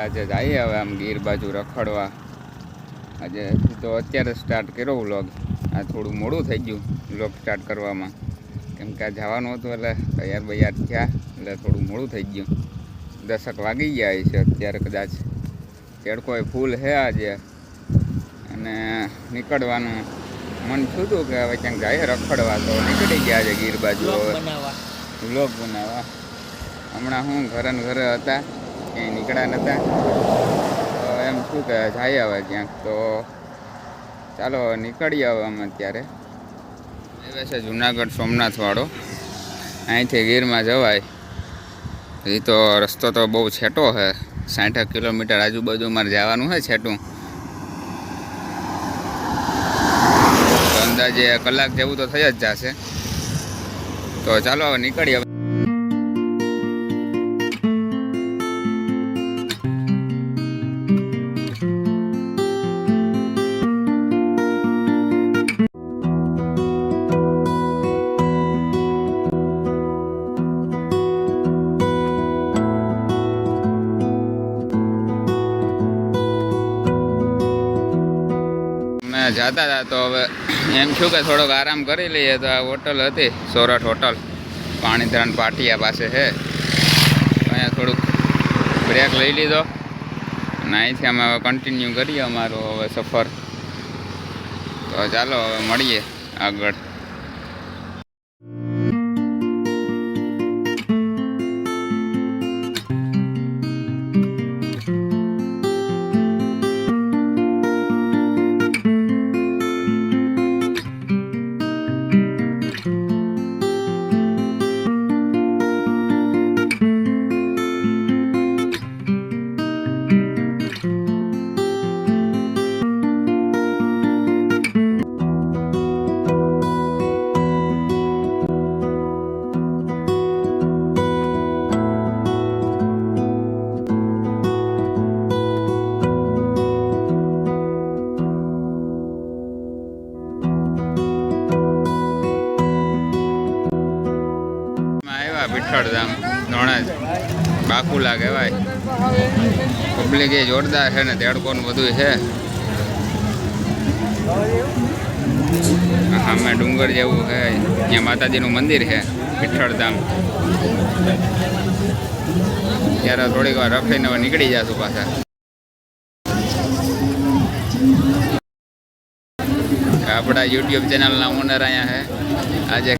આજે જઈએ હવે આમ ગીર બાજુ રખડવા. આજે તો અત્યારે સ્ટાર્ટ કર્યો વ્લોગ આ થોડું મોડું થઈ ગયું વ્લોગ સ્ટાર્ટ કરવામાં. કેમ કે આ જવાનું હતું એટલે તૈયાર બૈયાર થયા એટલે થોડું મોડું થઈ ગયું. દશક વાગી ગયા છે અત્યારે કદાચ. તેડકોય ફૂલ છે આજે. અને નીકળવાનું મન થયું હતું કે હવે ક્યાંક જાય રખડવા તો નીકળી ગયા છે ગીર બાજુ હવે. બનાવવા. વ્લોગ બનાવવા. હમણાં હું ઘરે ને ઘરે હતા. ક્યાંય નીકળ્યા નહોતા તો એમ શું કે, જાય હવે ક્યાંક. તો ચાલો હવે નીકળીએ હવે અમે અત્યારે. હાઈવે છે જુનાગઢ સોમનાથવાળો. અહીંથી ગીરમાં જવાય. એ તો રસ્તો તો બહુ છેટો છે. સાઠ કિલોમીટર આજુબાજુ મારે જવાનું છે છેટું. અંદાજે કલાક જેવું તો થઈ જ જશે. તો ચાલો હવે નીકળીએ. અમે જતા હતા, તો હવે એમ છું કે થોડોક આરામ કરી લઈએ. તો આ હોટલ હતી, સોરઠ હોટલ. પાણીધરણ પાટિયા પાસે છે. અહીંયા થોડુંક બ્રેક લઈ લીધો. અને અહીંથી અમે હવે કન્ટિન્યુ કરીએ અમારો હવે સફર. તો ચાલો, હવે મળીએ આગળ. વિઠ્ઠળધામ ધોણા બાકુલા કહેવાય. પબ્લિક એ જોરદાર છે ને તેડકો ને બધું છે સામે ડુંગર જેવું છે ત્યાં માતાજીનું મંદિર છે વિઠ્ઠળધામ ત્યારે થોડીક વાર રફીને હવે નીકળી જશું પાછા. આપણા યુટ્યુબ ચેનલના ઓનર અહીંયા છે. આજે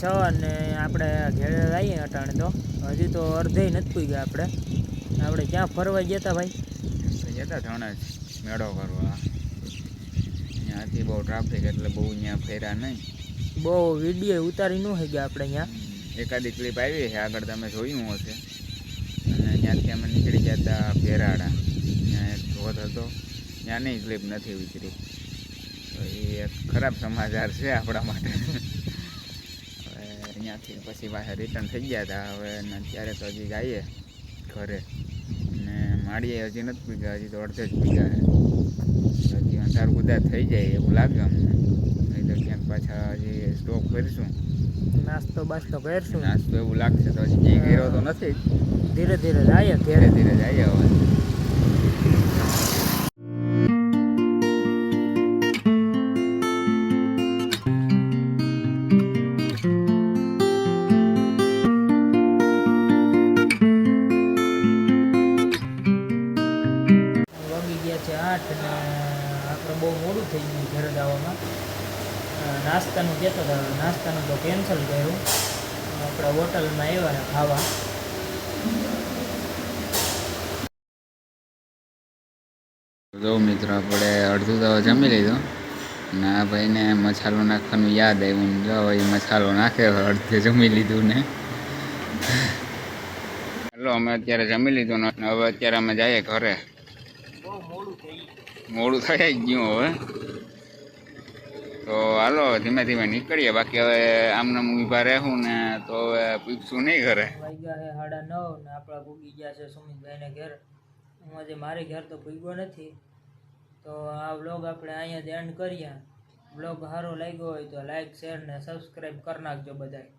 છ અને આપણે ઘેરે આવીએ અટાણે તો. હજી તો અડધે નથી પૂગ્યા આપણે. આપણે ક્યાં ફરવા ગયા હતા ભાઈ? જતા જ મેળો કરવા ત્યાંથી બહુ ટ્રાફિક એટલે બહુ અહીંયા ફેર્યા નહીં. બહુ વીડિયો ઉતારી ન ગયા આપણે અહીંયા. એકાદી ક્લિપ આવી છે આગળ તમે જોયું હશે. અને ત્યાંથી અમે નીકળી ગયા હતા ભેરાડા. ત્યાં એક ધોધ હતો. ત્યાંની ક્લિપ નથી ઉતરી. તો એ એક ખરાબ સમાચાર છે આપણા માટે. અહીંયાથી પછી પાછા રિટર્ન થઈ ગયા હતા હવે ને અત્યારે તો હજી જઈએ ઘરે. ને માળીએ હજી નથી પીગા હજી તો અડધે જ પીગા હજી અંધારું બધા થઈ જાય એવું લાગે અમને. નહીં તો ક્યાંક પાછા હજી સ્ટોક કરીશું નાસ્તો બાસ્તો કરશું. નાસ્તો એવું લાગશે તો હજી ક્યાંય ગયો તો નથી. જ. ધીરે ધીરે જઈએ ધીરે ધીરે જઈએ હવે. ઘરે દાવામાં નાસ્તાનું કહેતો હતો નાસ્તાનું તો કેન્સલ કર્યું. આપણે હોટલમાં આવ્યા ને ખાવા. જો મિત્રો આપણે અડધું તો જમી લીધું. ને આ ભાઈને મસાલો નાખવાનું યાદ આવ્યું જો એ મસાલો નાખે અડધે જમી લીધું ને. ચાલો અમે અત્યારે જમી લીધું ને હવે અત્યારે અમે જઈએ ઘરે. મોડું થઈ ગયું હવે. તો હાલો, ધીમે ધીમે નીકળીએ. બાકી હવે આમને ઊભા રહેવું ને તો હવે પૂછશું નહીં ઘરે. વાગ્યા છે સાડા નવ ને આપણા ભૂગી ગયા છે સુમિતભાઈને ઘેર. હું આજે મારે ઘેર તો ભૂગ્યો નથી. તો આ વ્લોગ આપણે અહીંયા જ એન્ડ કરીએ. વ્લોગ સારો લાગ્યો હોય તો લાઈક, શેર ને સબસ્ક્રાઈબ કરી નાખજો બધાય.